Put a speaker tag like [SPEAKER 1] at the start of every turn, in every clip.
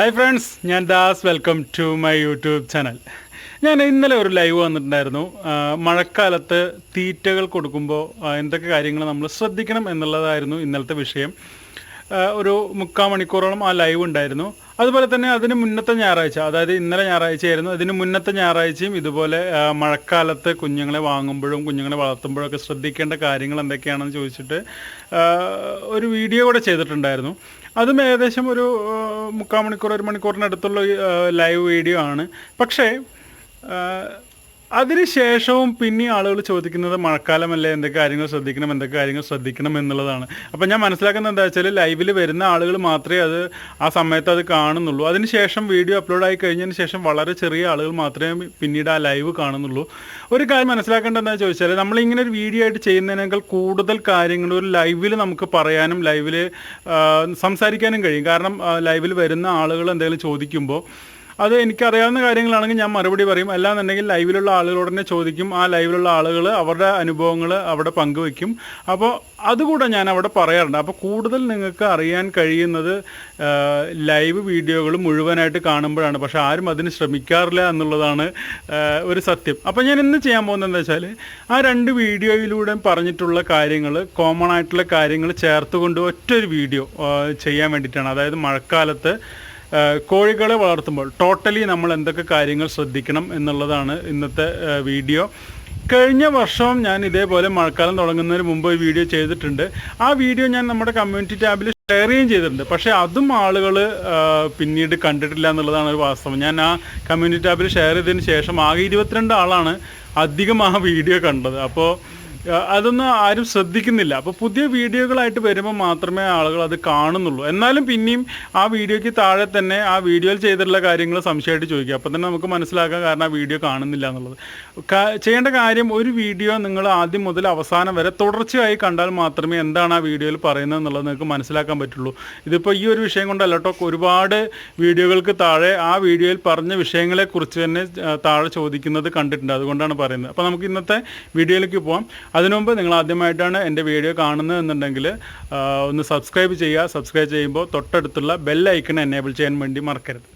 [SPEAKER 1] Hi friends ഞാൻ Das. Welcome to my YouTube channel ഞാൻ ഇന്നലെ ഒരു ലൈവ് വന്നിട്ടുണ്ടായിരുന്നു. മഴക്കാലത്ത് തീറ്റകൾ കൊടുക്കുമ്പോൾ എന്തൊക്കെ കാര്യങ്ങൾ നമ്മൾ ശ്രദ്ധിക്കണം എന്നുള്ളതായിരുന്നു ഇന്നലത്തെ വിഷയം. ഒരു മുക്കാൽ മണിക്കൂറോളം ആ ലൈവ് ഉണ്ടായിരുന്നു. അതുപോലെ തന്നെ അതിന് മുന്നത്തെ ഞായറാഴ്ച അതായത് ഇന്നലെ ഞായറാഴ്ചയായിരുന്നു. അതിന് മുന്നത്തെ ഞായറാഴ്ചയും ഇതുപോലെ മഴക്കാലത്ത് കുഞ്ഞുങ്ങളെ വാങ്ങുമ്പോഴും കുഞ്ഞുങ്ങളെ വളർത്തുമ്പോഴും ഒക്കെ ശ്രദ്ധിക്കേണ്ട കാര്യങ്ങൾ എന്തൊക്കെയാണെന്ന് ചോദിച്ചിട്ട് ഒരു വീഡിയോ കൂടെ ചെയ്തിട്ടുണ്ടായിരുന്നു. അതും ഏകദേശം ഒരു മുക്കാൽ മണിക്കൂർ ഒരു മണിക്കൂറിനടുത്തുള്ള ലൈവ് വീഡിയോ ആണ്. പക്ഷേ അതിനുശേഷവും പിന്നെ ആളുകൾ ചോദിക്കുന്നത് മഴക്കാലമല്ലേ എന്തൊക്കെ കാര്യങ്ങൾ ശ്രദ്ധിക്കണം എന്തൊക്കെ കാര്യങ്ങൾ ശ്രദ്ധിക്കണം എന്നുള്ളതാണ്. അപ്പം ഞാൻ മനസ്സിലാക്കുന്നത് എന്താ വെച്ചാൽ ലൈവിൽ വരുന്ന ആളുകൾ മാത്രമേ അത് ആ സമയത്ത് അത് കാണുന്നുള്ളൂ. അതിനുശേഷം വീഡിയോ അപ്ലോഡ് ആയി കഴിഞ്ഞതിന് ശേഷം വളരെ ചെറിയ ആളുകൾ മാത്രമേ പിന്നീട് ആ ലൈവ് കാണുന്നുള്ളൂ. ഒരു കാര്യം മനസ്സിലാക്കേണ്ടതെന്ന് ചോദിച്ചാൽ നമ്മൾ ഇങ്ങനെ ഒരു വീഡിയോ ആയിട്ട് ചെയ്യുന്നതിനേക്കാൾ കൂടുതൽ കാര്യങ്ങൾ ഒരു ലൈവിൽ നമുക്ക് പറയാനും ലൈവിൽ സംസാരിക്കാനും കഴിയും. കാരണം ലൈവിൽ വരുന്ന ആളുകൾ എന്തെങ്കിലും ചോദിക്കുമ്പോൾ അത് എനിക്കറിയാവുന്ന കാര്യങ്ങളാണെങ്കിൽ ഞാൻ മറുപടി പറയും. അല്ലാന്നുണ്ടെങ്കിൽ ലൈവിലുള്ള ആളുകളോട് തന്നെ ചോദിക്കും. ആ ലൈവിലുള്ള ആളുകൾ അവരുടെ അനുഭവങ്ങൾ അവിടെ പങ്കുവെക്കും. അപ്പോൾ അതുകൂടെ ഞാൻ അവിടെ പറയാറുണ്ട്. അപ്പോൾ കൂടുതൽ നിങ്ങൾക്ക് അറിയാൻ കഴിയുന്നത് ലൈവ് വീഡിയോകൾ മുഴുവനായിട്ട് കാണുമ്പോഴാണ്. പക്ഷെ ആരും അതിന് ശ്രമിക്കാറില്ല എന്നുള്ളതാണ് ഒരു സത്യം. അപ്പോൾ ഞാൻ ഇന്ന് ചെയ്യാൻ പോകുന്നത് എന്താ വെച്ചാൽ ആ രണ്ട് വീഡിയോയിലൂടെ പറഞ്ഞിട്ടുള്ള കാര്യങ്ങൾ കോമൺ ആയിട്ടുള്ള കാര്യങ്ങൾ ചേർത്തുകൊണ്ട് ഒറ്റൊരു വീഡിയോ ചെയ്യാൻ വേണ്ടിയിട്ടാണ്. അതായത് മഴക്കാലത്ത് കോഴികളെ വളർത്തുമ്പോൾ ടോട്ടലി നമ്മൾ എന്തൊക്കെ കാര്യങ്ങൾ ശ്രദ്ധിക്കണം എന്നുള്ളതാണ് ഇന്നത്തെ വീഡിയോ. കഴിഞ്ഞ വർഷം ഞാൻ ഇതേപോലെ മഴക്കാലം തുടങ്ങുന്നതിന് മുമ്പ് ഒരു വീഡിയോ ചെയ്തിട്ടുണ്ട്. ആ വീഡിയോ ഞാൻ നമ്മുടെ കമ്മ്യൂണിറ്റി ടാബിൽ ഷെയർ ചെയ്യുകയും ചെയ്തിട്ടുണ്ട്. പക്ഷേ അതും ആളുകൾ പിന്നീട് കണ്ടിട്ടില്ല എന്നുള്ളതാണ് ഒരു വാസ്തവം. ഞാൻ ആ കമ്മ്യൂണിറ്റി ടാബിൽ ഷെയർ ചെയ്തതിന് ശേഷം ആകെ ഇരുപത്തിരണ്ട് ആളാണ് അധികം ആ വീഡിയോ കണ്ടത്. അപ്പോൾ അതൊന്നും ആരും ശ്രദ്ധിക്കുന്നില്ല. അപ്പോൾ പുതിയ വീഡിയോകളായിട്ട് വരുമ്പോൾ മാത്രമേ ആളുകൾ അത് കാണുന്നുള്ളൂ. എന്നാലും പിന്നെയും ആ വീഡിയോക്ക് താഴെ തന്നെ ആ വീഡിയോയിൽ ചെയ്തിട്ടുള്ള കാര്യങ്ങൾ സംശയമായിട്ട് ചോദിക്കുക. അപ്പോൾ തന്നെ നമുക്ക് മനസ്സിലാക്കാം കാരണം ആ വീഡിയോ കാണുന്നില്ല എന്നുള്ളത്. ചെയ്യേണ്ട കാര്യം ഒരു വീഡിയോ നിങ്ങൾ ആദ്യം മുതൽ അവസാനം വരെ തുടർച്ചയായി കണ്ടാൽ മാത്രമേ എന്താണ് ആ വീഡിയോയിൽ പറയുന്നത് എന്നുള്ളത് നിങ്ങൾക്ക് മനസ്സിലാക്കാൻ പറ്റുള്ളൂ. ഇതിപ്പോൾ ഈ ഒരു വിഷയം കൊണ്ടല്ല കേട്ടോ. ഒരുപാട് വീഡിയോകൾക്ക് താഴെ ആ വീഡിയോയിൽ പറഞ്ഞ വിഷയങ്ങളെക്കുറിച്ച് തന്നെ താഴെ ചോദിക്കുന്നത് കണ്ടിട്ടുണ്ട്. അതുകൊണ്ടാണ് പറയുന്നത്. അപ്പോൾ നമുക്ക് ഇന്നത്തെ വീഡിയോയിലേക്ക് പോകാം അതിനു മുമ്പ് നിങ്ങൾ ആദ്യമായിട്ടാണ് എന്റെ വീഡിയോ കാണുന്നത് എന്നുണ്ടെങ്കിൽ ഒന്ന് സബ്സ്ക്രൈബ് ചെയ്യുക. സബ്സ്ക്രൈബ് ചെയ്യുമ്പോൾ തൊട്ടടുത്തുള്ള ബെൽ ഐക്കൺ എനേബിൾ ചെയ്യാൻ വേണ്ടി മറക്കരുത്.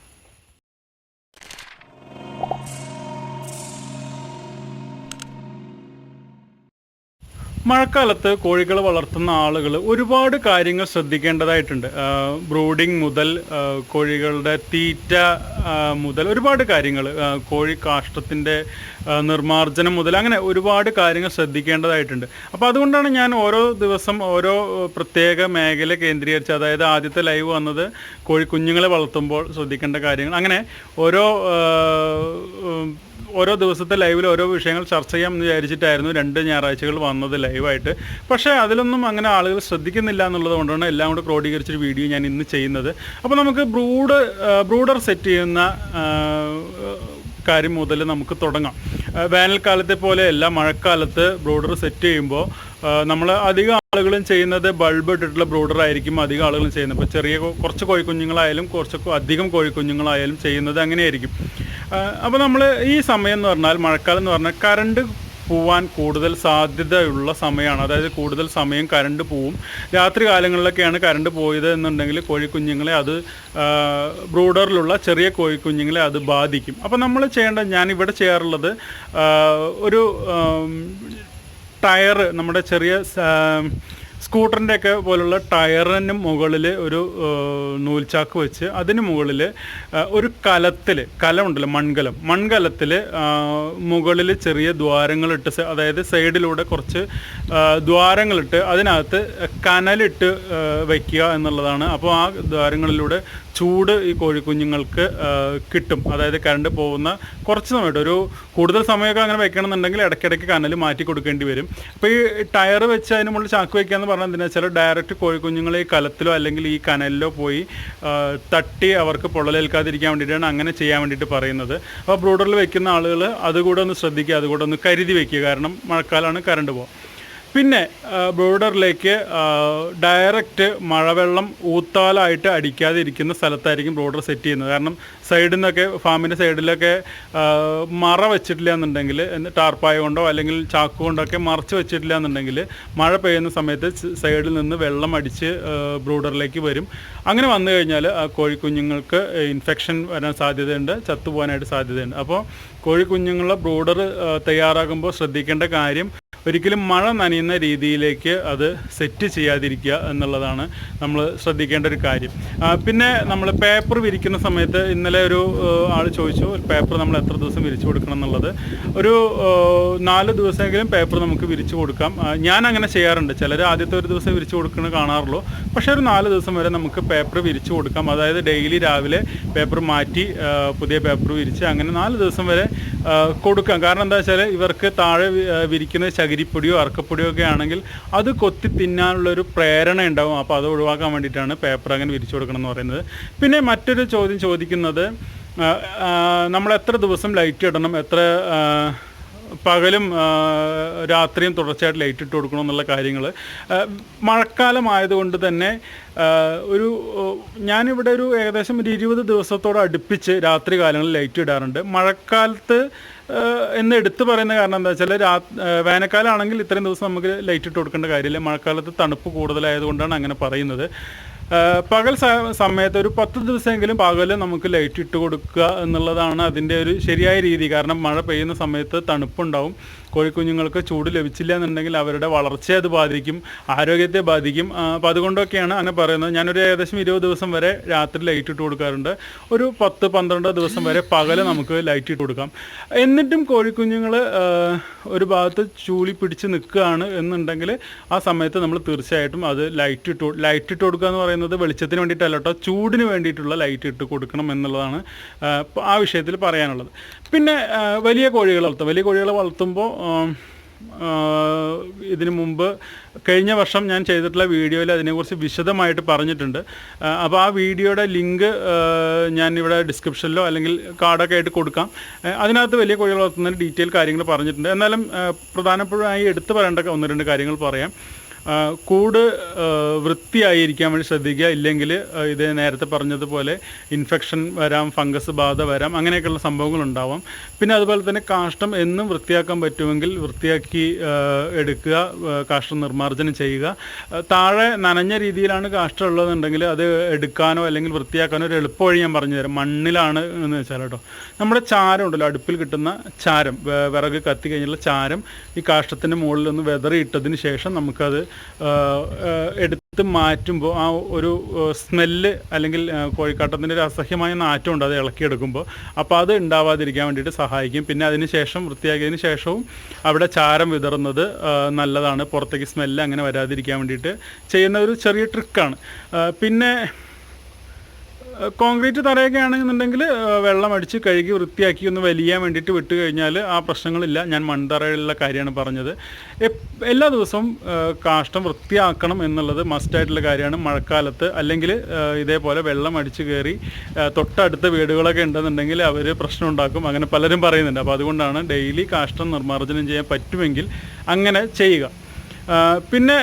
[SPEAKER 1] മഴക്കാലത്ത് കോഴികൾ വളർത്തുന്ന ആളുകൾ ഒരുപാട് കാര്യങ്ങൾ ശ്രദ്ധിക്കേണ്ടതായിട്ടുണ്ട്. ബ്രൂഡിംഗ് മുതൽ കോഴികളുടെ തീറ്റ മുതൽ ഒരുപാട് കാര്യങ്ങൾ കോഴി കാഷ്ടത്തിന്റെ നിർമ്മാർജനം മുതൽ അങ്ങനെ ഒരുപാട് കാര്യങ്ങൾ ശ്രദ്ധിക്കേണ്ടതായിട്ടുണ്ട്. അപ്പോൾ അതുകൊണ്ടാണ് ഞാൻ ഓരോ ദിവസം ഓരോ പ്രത്യേക മേഖല കേന്ദ്രീകരിച്ച് അതായത് ആദ്യത്തെ ലൈവ് വന്നത് കോഴി കുഞ്ഞുങ്ങളെ വളർത്തുമ്പോൾ ശ്രദ്ധിക്കേണ്ട കാര്യങ്ങൾ. അങ്ങനെ ഓരോ ഓരോ ദിവസത്തെ ലൈവിൽ ഓരോ വിഷയങ്ങൾ ചർച്ച ചെയ്യാം എന്ന് വിചാരിച്ചിട്ടായിരുന്നു രണ്ട് ഞായറാഴ്ചകൾ വന്നത് ലൈവായിട്ട്. പക്ഷേ അതിലൊന്നും അങ്ങനെ ആളുകൾ ശ്രദ്ധിക്കുന്നില്ല എന്നുള്ളത് കൊണ്ടാണ് എല്ലാം കൂടെ ക്രോഡീകരിച്ചൊരു വീഡിയോ ഞാൻ ഇന്ന് ചെയ്യുന്നത്. അപ്പോൾ നമുക്ക് ബ്രൂഡ് ബ്രൂഡർ സെറ്റ് ചെയ്യുന്ന കാര്യം മുതൽ നമുക്ക് തുടങ്ങാം. വേനൽക്കാലത്തെ എല്ലാ മഴക്കാലത്ത് ബ്രൂഡർ സെറ്റ് ചെയ്യുമ്പോൾ നമ്മൾ അധികം ആളുകളും ചെയ്യുന്നത് ബൾബ് ഇട്ടിട്ടുള്ള ബ്രൂഡർ ആയിരിക്കും അധികം ആളുകളും ചെയ്യുന്നത്. ഇപ്പോൾ ചെറിയ കുറച്ച് കോഴിക്കുഞ്ഞുങ്ങളായാലും കുറച്ച് അധികം കോഴിക്കുഞ്ഞുങ്ങളായാലും ചെയ്യുന്നത് അങ്ങനെയായിരിക്കും. അപ്പോൾ നമ്മൾ ഈ സമയം എന്ന് പറഞ്ഞാൽ മഴക്കാലം എന്ന് പറഞ്ഞാൽ കറണ്ട് പോവാൻ കൂടുതൽ സാധ്യതയുള്ള സമയമാണ്. അതായത് കൂടുതൽ സമയം കറണ്ട് പോവും. രാത്രി കാലങ്ങളിലൊക്കെയാണ് കറണ്ട് പോയത് എന്നുണ്ടെങ്കിൽ കോഴിക്കുഞ്ഞുങ്ങളെ അത് ബ്രൂഡറിലുള്ള ചെറിയ കോഴിക്കുഞ്ഞുങ്ങളെ അത് ബാധിക്കും. അപ്പോൾ നമ്മൾ ചെയ്യേണ്ട ഞാനിവിടെ ചെയ്യാറുള്ളത് ഒരു ടയർ നമ്മുടെ ചെറിയ സ്കൂട്ടറിന്റെ ഒക്കെ പോലുള്ള ടയറിന് മുകളിൽ ഒരു നൂൽച്ചാക്ക് വെച്ച് അതിന് മുകളിൽ ഒരു കലത്തിൽ കലമുണ്ടല്ലോ മൺകലം. മൺകലത്തിൽ മുകളിൽ ചെറിയ ദ്വാരങ്ങളിട്ട് അതായത് സൈഡിലൂടെ കുറച്ച് ദ്വാരങ്ങളിട്ട് അതിനകത്ത് കനലിട്ട് വയ്ക്കുക എന്നുള്ളതാണ്. അപ്പോൾ ആ ദ്വാരങ്ങളിലൂടെ ചൂട് ഈ കോഴിക്കുഞ്ഞുങ്ങൾക്ക് കിട്ടും. അതായത് കറണ്ട് പോകുന്ന കുറച്ച് സമയമായിട്ട്. ഒരു കൂടുതൽ സമയമൊക്കെ അങ്ങനെ വെക്കണമെന്നുണ്ടെങ്കിൽ ഇടയ്ക്കിടയ്ക്ക് കനൽ മാറ്റി കൊടുക്കേണ്ടി വരും. അപ്പോൾ ഈ ടയർ വെച്ച് അതിന് മുകളിൽ ചാക്ക് വയ്ക്കുക എന്ന് പറഞ്ഞാൽ എന്തിനാ? വെച്ചാൽ ഡയറക്റ്റ് കോഴിക്കുഞ്ഞുങ്ങളെ ഈ കലത്തിലോ അല്ലെങ്കിൽ ഈ കനലിലോ പോയി തട്ടി അവർക്ക് പൊള്ളലേൽക്കാതിരിക്കാൻ വേണ്ടിയിട്ടാണ് അങ്ങനെ ചെയ്യാൻ വേണ്ടിയിട്ട് പറയുന്നത്. അപ്പോൾ ബ്രൂഡറിൽ വെക്കുന്ന ആളുകൾ അതുകൂടെ ഒന്ന് ശ്രദ്ധിക്കുക അതുകൂടെ ഒന്ന് കരുതി വെക്കുക. കാരണം മഴക്കാലമാണ് കറണ്ട് പോകും പിന്നെ ബ്രോഡറിലേക്ക് ഡയറക്റ്റ് മഴവെള്ളം ഊത്താലായിട്ട് അടിക്കാതെ ഇരിക്കുന്ന സ്ഥലത്തായിരിക്കും ബ്രോഡർ സെറ്റ് ചെയ്യുന്നത്. കാരണം സൈഡിൽ നിന്നൊക്കെ ഫാമിന്റെ സൈഡിലൊക്കെ മറ വെച്ചിട്ടില്ല എന്നുണ്ടെങ്കിൽ ടാർപ്പായ കൊണ്ടോ അല്ലെങ്കിൽ ചാക്ക് കൊണ്ടൊക്കെ മറച്ച് വെച്ചിട്ടില്ല എന്നുണ്ടെങ്കിൽ മഴ പെയ്യുന്ന സമയത്ത് സൈഡിൽ നിന്ന് വെള്ളം അടിച്ച് ബ്രൂഡറിലേക്ക് വരും. അങ്ങനെ വന്നു കഴിഞ്ഞാൽ കോഴിക്കുഞ്ഞുങ്ങൾക്ക് ഇൻഫെക്ഷൻ വരാൻ സാധ്യതയുണ്ട് ചത്തുപോകാനായിട്ട് സാധ്യതയുണ്ട്. അപ്പോൾ കോഴിക്കുഞ്ഞുങ്ങളുടെ ബ്രൂഡർ തയ്യാറാകുമ്പോൾ ശ്രദ്ധിക്കേണ്ട കാര്യം ഒരിക്കലും മഴ നനയുന്ന രീതിയിലേക്ക് അത് സെറ്റ് ചെയ്യാതിരിക്കുക എന്നുള്ളതാണ് നമ്മൾ ശ്രദ്ധിക്കേണ്ട ഒരു കാര്യം. പിന്നെ നമ്മൾ പേപ്പർ വിരിക്കുന്ന സമയത്ത് ഇന്നലെ ഒരു ആൾ ചോദിച്ചു പേപ്പർ നമ്മൾ എത്ര ദിവസം വിരിച്ചു കൊടുക്കണം എന്നുള്ളത്? ഒരു നാല് ദിവസമെങ്കിലും പേപ്പർ നമുക്ക് വിരിച്ചു കൊടുക്കാം. ഞാൻ അങ്ങനെ ചെയ്യാറുണ്ട്. ചിലർ ആദ്യത്തെ ഒരു ദിവസം വിരിച്ചു കൊടുക്കുന്നത് കാണാറുള്ളൂ. പക്ഷേ ഒരു നാല് ദിവസം വരെ നമുക്ക് പേപ്പർ വിരിച്ചു കൊടുക്കാം. അതായത് ഡെയിലി രാവിലെ പേപ്പർ മാറ്റി പുതിയ പേപ്പർ വിരിച്ച് അങ്ങനെ നാല് ദിവസം വരെ കൊടുക്കാം. കാരണം എന്താ വെച്ചാൽ ഇവർക്ക് താഴെ വിരിക്കുന്ന ചകിരിപ്പൊടിയോ അറക്കപ്പൊടിയോ ഒക്കെ ആണെങ്കിൽ അത് കൊത്തി തിന്നാനുള്ളൊരു പ്രേരണ ഉണ്ടാവും. അപ്പോൾ അത് ഒഴിവാക്കാൻ വേണ്ടിയിട്ടാണ് പേപ്പർ അങ്ങനെ വിരിച്ചു കൊടുക്കണം എന്ന് പറയുന്നത്. പിന്നെ മറ്റൊരു ചോദ്യം ചോദിക്കുന്നത് നമ്മൾ എത്ര ദിവസം ലൈറ്റ് ഇടണം? എത്ര പകലും രാത്രിയും തുടർച്ചയായിട്ട് ലൈറ്റ് ഇട്ട് കൊടുക്കണം എന്നുള്ള കാര്യങ്ങൾ മഴക്കാലം ആയതുകൊണ്ട് തന്നെ ഒരു ഞാനിവിടെ ഒരു ഏകദേശം ഒരു ഇരുപത് ദിവസത്തോട് അടുപ്പിച്ച് രാത്രി കാലങ്ങളിൽ ലൈറ്റ് ഇടാറുണ്ട്. മഴക്കാലത്ത് എന്ന് എടുത്തു പറയുന്ന കാരണം എന്താ വെച്ചാൽ രാ വേനൽക്കാലമാണെങ്കിൽ ഇത്രയും ദിവസം നമുക്ക് ലൈറ്റ് ഇട്ട് കൊടുക്കേണ്ട കാര്യമില്ല. മഴക്കാലത്ത് തണുപ്പ് കൂടുതലായതുകൊണ്ടാണ് അങ്ങനെ പറയുന്നത്. പകൽ സമയത്ത് ഒരു പത്ത് ദിവസമെങ്കിലും പകൽ നമുക്ക് ലൈറ്റ് ഇട്ട് കൊടുക്കുക എന്നുള്ളതാണ് അതിന്റെ ഒരു ശരിയായ രീതി. കാരണം മഴ പെയ്യുന്ന സമയത്ത് തണുപ്പുണ്ടാവും. കോഴിക്കുഞ്ഞുങ്ങൾക്ക് ചൂട് ലഭിച്ചില്ല എന്നുണ്ടെങ്കിൽ അവരുടെ വളർച്ചയെ അത് ബാധിക്കും ആരോഗ്യത്തെ ബാധിക്കും. അപ്പോൾ അതുകൊണ്ടൊക്കെയാണ് അങ്ങനെ പറയുന്നത്. ഞാനൊരു ഏകദേശം ഇരുപത് ദിവസം വരെ രാത്രി ലൈറ്റ് ഇട്ട് കൊടുക്കാറുണ്ട്. ഒരു പത്ത് പന്ത്രണ്ട് ദിവസം വരെ പകൽ നമുക്ക് ലൈറ്റ് ഇട്ട് കൊടുക്കാം. എന്നിട്ടും കോഴിക്കുഞ്ഞുങ്ങൾ ഒരു ഭാഗത്ത് ചൂളി പിടിച്ച് നിൽക്കുകയാണ് എന്നുണ്ടെങ്കിൽ ആ സമയത്ത് നമ്മൾ തീർച്ചയായിട്ടും അത് ലൈറ്റ് ഇട്ട് ലൈറ്റ് ഇട്ട് കൊടുക്കുക എന്ന് പറയുന്നത് വെളിച്ചത്തിന് വേണ്ടിയിട്ടല്ല കേട്ടോ ചൂടിന് വേണ്ടിയിട്ടുള്ള ലൈറ്റ് ഇട്ട് കൊടുക്കണം എന്നുള്ളതാണ് ആ, വിഷയത്തിൽ പറയാനുള്ളത്. പിന്നെ വലിയ കോഴികൾ വളർത്തും വലിയ കോഴികളെ വളർത്തുമ്പോൾ ഇതിനു മുമ്പ് കഴിഞ്ഞ വർഷം ഞാൻ ചെയ്തിട്ടുള്ള വീഡിയോയിൽ അതിനെക്കുറിച്ച് വിശദമായിട്ട് പറഞ്ഞിട്ടുണ്ട്. അപ്പോൾ ആ വീഡിയോയുടെ ലിങ്ക് ഞാൻ ഇവിടെ ഡിസ്ക്രിപ്ഷനിലോ അല്ലെങ്കിൽ കാർഡൊക്കെ ആയിട്ട് കൊടുക്കാം. അതിനകത്ത് വലിയ കോഴികൾ വളർത്തുന്നതിന് ഡീറ്റെയിൽ കാര്യങ്ങൾ പറഞ്ഞിട്ടുണ്ട്. എന്നാലും പ്രധാനപ്പെട്ടതായി എടുത്തു പറയേണ്ട ഒന്ന് രണ്ട് കാര്യങ്ങൾ പറയാം. കൂട് വൃത്തിയായിരിക്കാൻ വേണ്ടി ശ്രദ്ധിക്കുക. ഇല്ലെങ്കിൽ ഇത് നേരത്തെ പറഞ്ഞതുപോലെ ഇൻഫെക്ഷൻ വരാം ഫംഗസ് ബാധ വരാം അങ്ങനെയൊക്കെയുള്ള സംഭവങ്ങൾ ഉണ്ടാവാം പിന്നെ അതുപോലെ തന്നെ കാഷ്ടം എന്നും വൃത്തിയാക്കാൻ പറ്റുമെങ്കിൽ വൃത്തിയാക്കി എടുക്കുക കാഷ്ടം നിർമ്മാർജനം ചെയ്യുക. താഴെ നനഞ്ഞ രീതിയിലാണ് കാഷ്ടം ഉള്ളതെന്നുണ്ടെങ്കിൽ അത് എടുക്കാനോ അല്ലെങ്കിൽ വൃത്തിയാക്കാനോ ഒരു എളുപ്പ വഴി ഞാൻ പറഞ്ഞു തരാം. മണ്ണിലാണ് എന്ന് വെച്ചാൽ കേട്ടോ. നമ്മുടെ ചാരം ഉണ്ടല്ലോ അടുപ്പിൽ കിട്ടുന്ന ചാരം വിറക് കത്തി കഴിഞ്ഞുള്ള ചാരം ഈ കാഷ്ടത്തിന്റെ മുകളിൽ ഒന്ന് വെതറിയിട്ടതിന് ശേഷം നമുക്കത് എടുത്ത് മാറ്റുമ്പോൾ ആ ഒരു സ്മെല്ല് അല്ലെങ്കിൽ കോഴിക്കാട്ടത്തിന്റെ ഒരു അസഹ്യമായ നാറ്റമുണ്ട് അത് ഇളക്കിയെടുക്കുമ്പോൾ അപ്പോൾ അത് ഉണ്ടാവാതിരിക്കാൻ വേണ്ടിയിട്ട് സഹായിക്കും. പിന്നെ അതിന് ശേഷം വൃത്തിയാക്കിയതിന് ശേഷവും അവിടെ ചാരം വിതറുന്നത് നല്ലതാണ്. പുറത്തേക്ക് സ്മെല്ല് അങ്ങനെ വരാതിരിക്കാൻ വേണ്ടിയിട്ട് ചെയ്യുന്ന ഒരു ചെറിയ ട്രിക്കാണ് പിന്നെ കോൺക്രീറ്റ് തറയൊക്കെ ആണെന്നുണ്ടെങ്കിൽ വെള്ളം അടിച്ച് കഴുകി വൃത്തിയാക്കി ഒന്ന് വലിയാൻ വേണ്ടിയിട്ട് വിട്ട് കഴിഞ്ഞാൽ ആ പ്രശ്നങ്ങളില്ല. ഞാൻ മൺതറയിലുള്ള കാര്യമാണ് പറഞ്ഞത്. എല്ലാ ദിവസവും കാഷ്ടം വൃത്തിയാക്കണം എന്നുള്ളത് മസ്റ്റായിട്ടുള്ള കാര്യമാണ്. മഴക്കാലത്ത് അല്ലെങ്കിൽ ഇതേപോലെ വെള്ളം അടിച്ച് കയറി തൊട്ടടുത്ത വീടുകളൊക്കെ ഉണ്ടെന്നുണ്ടെങ്കിൽ അവർ പ്രശ്നം ഉണ്ടാക്കും. അങ്ങനെ പലരും പറയുന്നുണ്ട്. അപ്പോൾ അതുകൊണ്ടാണ് ഡെയിലി കാഷ്ടം നിർമ്മാർജനം ചെയ്യാൻ പറ്റുമെങ്കിൽ അങ്ങനെ ചെയ്യുക. പിന്നെ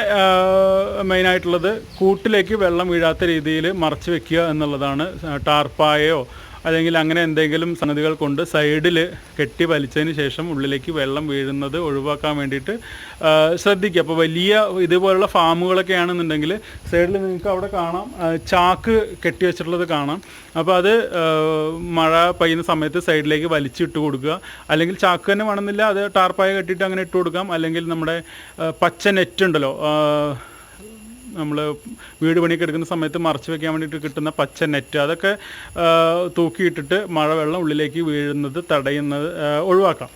[SPEAKER 1] മെയിനായിട്ടുള്ളത് കൂട്ടിലേക്ക് വെള്ളം വീഴാത്ത രീതിയിൽ മറച്ച് വെക്കുക എന്നുള്ളതാണ് ടാർപ്പായോ അല്ലെങ്കിൽ അങ്ങനെ എന്തെങ്കിലും സംഗതികൾ കൊണ്ട് സൈഡിൽ കെട്ടി വലിച്ചതിന് ശേഷം ഉള്ളിലേക്ക് വെള്ളം വീഴുന്നത് ഒഴിവാക്കാൻ വേണ്ടിയിട്ട് ശ്രദ്ധിക്കുക. അപ്പോൾ വലിയ ഇതുപോലുള്ള ഫാമുകളൊക്കെ ആണെന്നുണ്ടെങ്കിൽ സൈഡിൽ നിങ്ങൾക്ക് അവിടെ കാണാം ചാക്ക് കെട്ടി വെച്ചിട്ടുള്ളത് കാണാം. അപ്പോൾ അത് മഴ പെയ്യുന്ന സമയത്ത് സൈഡിലേക്ക് വലിച്ചിട്ട് കൊടുക്കുക. അല്ലെങ്കിൽ ചാക്ക് തന്നെ വേണമെന്നില്ല അത് ടാർപ്പായ കെട്ടിയിട്ട് അങ്ങനെ ഇട്ട് കൊടുക്കാം. അല്ലെങ്കിൽ നമ്മുടെ പച്ച നെറ്റ് ഉണ്ടല്ലോ നമ്മൾ വീട് പണിയൊക്കെ എടുക്കുന്ന സമയത്ത് മറച്ച് വെക്കാൻ വേണ്ടിയിട്ട് കിട്ടുന്ന പച്ച നെറ്റ് അതൊക്കെ തൂക്കിയിട്ടിട്ട് മഴവെള്ളം ഉള്ളിലേക്ക് വീഴുന്നത് തടയുന്നത് ഒഴിവാക്കാം.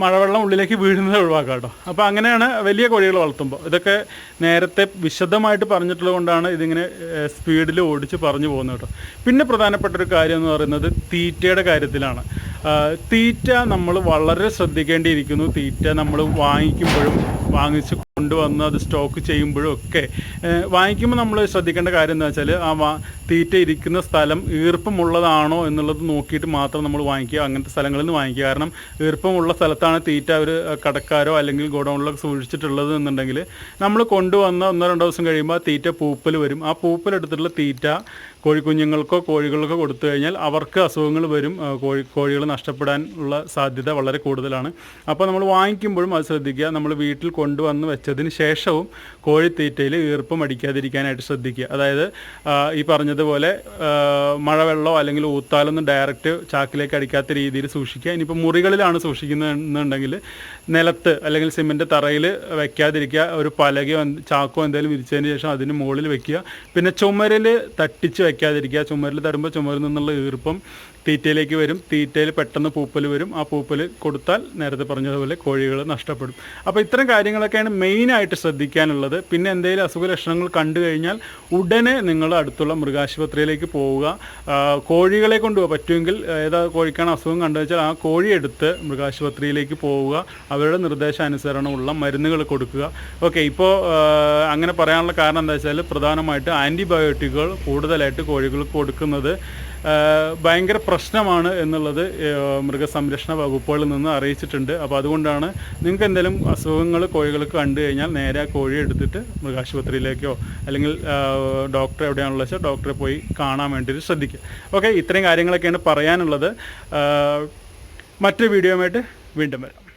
[SPEAKER 1] മഴവെള്ളം ഉള്ളിലേക്ക് വീഴുന്നത് ഒഴിവാക്കാം കേട്ടോ. അപ്പോൾ അങ്ങനെയാണ് വലിയ കോഴികൾ വളർത്തുമ്പോൾ. ഇതൊക്കെ നേരത്തെ വിശദമായിട്ട് പറഞ്ഞിട്ടുള്ളത് കൊണ്ടാണ് ഇതിങ്ങനെ സ്പീഡിൽ ഓടിച്ച് പറഞ്ഞു പോകുന്നത് കേട്ടോ. പിന്നെ പ്രധാനപ്പെട്ട ഒരു കാര്യം എന്ന് പറയുന്നത് തീറ്റയുടെ കാര്യത്തിലാണ്. തീറ്റ നമ്മൾ വളരെ ശ്രദ്ധിക്കേണ്ടിയിരിക്കുന്നു. തീറ്റ നമ്മൾ വാങ്ങിക്കുമ്പോഴും വാങ്ങിച്ച് കൊണ്ടുവന്ന് അത് സ്റ്റോക്ക് ചെയ്യുമ്പോഴും ഒക്കെ വാങ്ങിക്കുമ്പോൾ നമ്മൾ ശ്രദ്ധിക്കേണ്ട കാര്യം എന്താ വെച്ചാൽ ആ വാ തീറ്റ ഇരിക്കുന്ന സ്ഥലം ഈർപ്പമുള്ളതാണോ എന്നുള്ളത് നോക്കിയിട്ട് മാത്രം നമ്മൾ വാങ്ങിക്കുക അങ്ങനത്തെ സ്ഥലങ്ങളിൽ നിന്ന് വാങ്ങിക്കുക. കാരണം ഈർപ്പമുള്ള സ്ഥലത്താണ് തീറ്റ അവർ കടക്കാരോ അല്ലെങ്കിൽ ഗോഡൗണിലൊക്കെ സൂക്ഷിച്ചിട്ടുള്ളത് എന്നുണ്ടെങ്കിൽ നമ്മൾ കൊണ്ടുവന്ന ഒന്നോ രണ്ടോ ദിവസം കഴിയുമ്പോൾ ആ തീറ്റ പൂപ്പൽ വരും. ആ പൂപ്പലെടുത്തിട്ടുള്ള തീറ്റ കോഴിക്കുഞ്ഞുങ്ങൾക്കോ കോഴികൾക്കോ കൊടുത്തു കഴിഞ്ഞാൽ അവർക്ക് അസുഖങ്ങൾ വരും കോഴി കോഴികൾ നഷ്ടപ്പെടാൻ ഉള്ള സാധ്യത വളരെ കൂടുതലാണ്. അപ്പോൾ നമ്മൾ വാങ്ങിക്കുമ്പോഴും അത് ശ്രദ്ധിക്കുക. നമ്മൾ വീട്ടിൽ കൊണ്ടുവന്ന് വെച്ചതിന് ശേഷവും കോഴിത്തീറ്റയിൽ ഈർപ്പം അടിക്കാതിരിക്കാനായിട്ട് ശ്രദ്ധിക്കുക. അതായത് ഈ പറഞ്ഞതുപോലെ മഴവെള്ളമോ അല്ലെങ്കിൽ ഊത്താലൊന്നും ഡയറക്റ്റ് ചാക്കിലേക്ക് അടിക്കാത്ത രീതിയിൽ സൂക്ഷിക്കുക. ഇനിയിപ്പോൾ മുറികളിലാണ് സൂക്ഷിക്കുന്നതെന്നുണ്ടെങ്കിൽ നിലത്ത് അല്ലെങ്കിൽ സിമെന്റ് തറയിൽ വെക്കാതിരിക്കുക. ഒരു പലകയോ ചാക്കോ എന്തെങ്കിലും വിരിച്ചതിന് ശേഷം അതിന് മുകളിൽ വെക്കുക. പിന്നെ ചുമരിൽ തട്ടിച്ച് വെക്കാതിരിക്കുക. ചുമരിൽ തരുമ്പോൾ ചുമരിൽ നിന്നുള്ള ഈർപ്പം തീറ്റയിലേക്ക് വരും. തീറ്റയിൽ പെട്ടെന്ന് പൂപ്പൽ വരും. ആ പൂപ്പൽ കൊടുത്താൽ നേരത്തെ പറഞ്ഞതുപോലെ കോഴികൾ നഷ്ടപ്പെടും. അപ്പോൾ ഇത്തരം കാര്യങ്ങളൊക്കെയാണ് മെയിനായിട്ട് ശ്രദ്ധിക്കാനുള്ളത്. പിന്നെ എന്തെങ്കിലും അസുഖ ലക്ഷണങ്ങൾ കണ്ടു കഴിഞ്ഞാൽ ഉടനെ നിങ്ങൾ അടുത്തുള്ള മൃഗാശുപത്രിയിലേക്ക് പോവുക. കോഴികളെ കൊണ്ടുപോകുക പറ്റുമെങ്കിൽ ഏതാ കോഴിക്കാണ് അസുഖം കണ്ടു വെച്ചാൽ ആ കോഴി എടുത്ത് മൃഗാശുപത്രിയിലേക്ക് പോവുക. അവരുടെ നിർദ്ദേശാനുസരണമുള്ള മരുന്നുകൾ കൊടുക്കുക. ഓക്കെ ഇപ്പോൾ അങ്ങനെ പറയാനുള്ള കാരണം എന്താ വെച്ചാൽ പ്രധാനമായിട്ട് ആന്റിബയോട്ടിക്കുകൾ കൂടുതലായിട്ട് കോഴികൾക്ക് കൊടുക്കുന്നത് ഭയങ്കര പ്രശ്നമാണ് എന്നുള്ളത് മൃഗസംരക്ഷണ വകുപ്പുകളിൽ നിന്ന് അറിയിച്ചിട്ടുണ്ട്. അപ്പോൾ അതുകൊണ്ടാണ് നിങ്ങൾക്ക് എന്തെങ്കിലും അസുഖങ്ങൾ കോഴികൾക്ക് കണ്ടു കഴിഞ്ഞാൽ നേരെ കോഴി എടുത്തിട്ട് മൃഗാശുപത്രിയിലേക്കോ അല്ലെങ്കിൽ ഡോക്ടറെ ഡോക്ടർ എവിടെയാണുള്ളത് വെച്ചാൽ ഡോക്ടറെ പോയി കാണാൻ വേണ്ടിയിട്ട് ശ്രദ്ധിക്കുക. ഓക്കെ ഇത്രയും കാര്യങ്ങളൊക്കെയാണ് പറയാനുള്ളത്. മറ്റു മറ്റൊരു വീഡിയോയുമായിട്ട് വീണ്ടും വരാം.